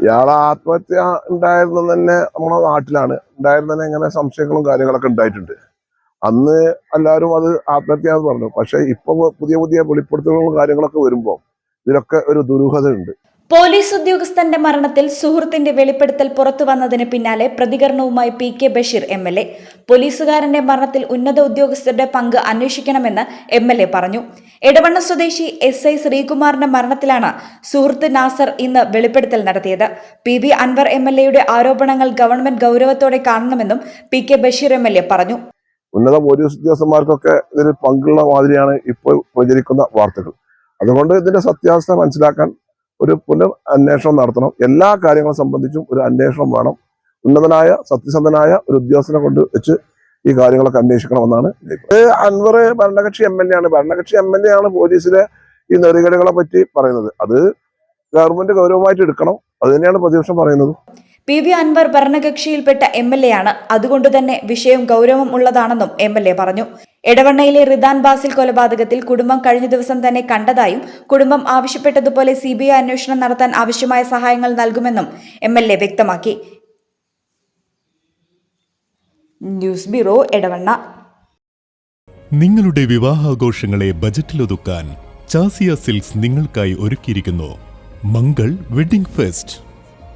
ഇയാളെ ആത്മഹത്യ ഉണ്ടായിരുന്നത് തന്നെ നമ്മുടെ നാട്ടിലാണ്. ഉണ്ടായിരുന്ന തന്നെ ഇങ്ങനെ സംശയങ്ങളും കാര്യങ്ങളൊക്കെ ഉണ്ടായിട്ടുണ്ട്. അന്ന് എല്ലാവരും അത് ആത്മഹത്യ എന്ന് പറഞ്ഞു. പക്ഷെ ഇപ്പൊ പുതിയ പുതിയ വെളിപ്പെടുത്തലുകളും കാര്യങ്ങളൊക്കെ വരുമ്പോൾ ഇതിലൊക്കെ ഒരു ദുരൂഹത ഉണ്ട് പോലീസ് ഉദ്യോഗസ്ഥന്റെ മരണത്തിൽ സുഹൃത്തിന്റെ വെളിപ്പെടുത്തൽ പുറത്തു വന്നതിന് പിന്നാലെ പ്രതികരണവുമായി P K Basheer M L A. പോലീസുകാരന്റെ മരണത്തിൽ ഉന്നത ഉദ്യോഗസ്ഥരുടെ പങ്ക് അന്വേഷിക്കണമെന്ന് എം എൽ എ പറഞ്ഞു. എടവണ്ണ സ്വദേശി എസ് ഐ ശ്രീകുമാറിന്റെ മരണത്തിലാണ് സുഹൃത്ത് നാസർ ഇന്ന് വെളിപ്പെടുത്തൽ നടത്തിയത്. P V Anwar M L എയുടെ ആരോപണങ്ങൾ ഗവൺമെന്റ് ഗൗരവത്തോടെ കാണണമെന്നും P K Basheer M L A പറഞ്ഞു. ഉന്നത പോലീസ് ഉദ്യോഗസ്ഥന്മാർക്കൊക്കെ ഇതിൽ പങ്കുള്ള മാതിരിയാണ് ഇപ്പോൾ പ്രചരിക്കുന്ന വാർത്തകൾ. അതുകൊണ്ട് ഇതിന്റെ സത്യാവസ്ഥ മനസ്സിലാക്കാൻ ഒരു പുനർ അന്വേഷണം നടത്തണം. എല്ലാ കാര്യങ്ങളെ സംബന്ധിച്ചും ഒരു അന്വേഷണം വേണം. ഉന്നതനായ സത്യസന്ധനായ ഒരു ഉദ്യോഗസ്ഥനെ കൊണ്ട് വെച്ച് ഈ കാര്യങ്ങളൊക്കെ അന്വേഷിക്കണമെന്നാണ് ഇത് അൻവർ ഭരണകക്ഷി എം എൽ എ ആണ്. ഭരണകക്ഷി എം എൽ എ ആണ് പോലീസിലെ ഈ നെറികടകളെ പറ്റി പറയുന്നത്. അത് ഗവൺമെന്റ് ഗൗരവമായിട്ട് എടുക്കണം. അത് തന്നെയാണ് പ്രതിപക്ഷം പറയുന്നത്. പി വി അൻവർ ഭരണകക്ഷിയിൽപ്പെട്ട എം എൽ എ ആണ്. അതുകൊണ്ട് തന്നെ വിഷയം ഗൗരവം ഉള്ളതാണെന്നും എം എൽ എ പറഞ്ഞു. എടവണ്ണയിലെ റിദാൻ ബാസിൽ കൊലപാതകത്തിൽ കുടുംബം കഴിഞ്ഞ ദിവസം തന്നെ കണ്ടതായും കുടുംബം ആവശ്യപ്പെട്ടതുപോലെ സി ബി ഐ അന്വേഷണം നടത്താൻ ആവശ്യമായ സഹായങ്ങൾ നൽകുമെന്നും എം എൽ എ വ്യക്തമാക്കി. News bureau Edavanna. നിങ്ങളുടെ വിവാഹാഘോഷങ്ങളെ ബജറ്റിലൊതുക്കാൻ ചാസിയ സിൽക്സ് നിങ്ങൾക്കായി ഒരുക്കിയിരിക്കുന്നു. Mangal wedding fest.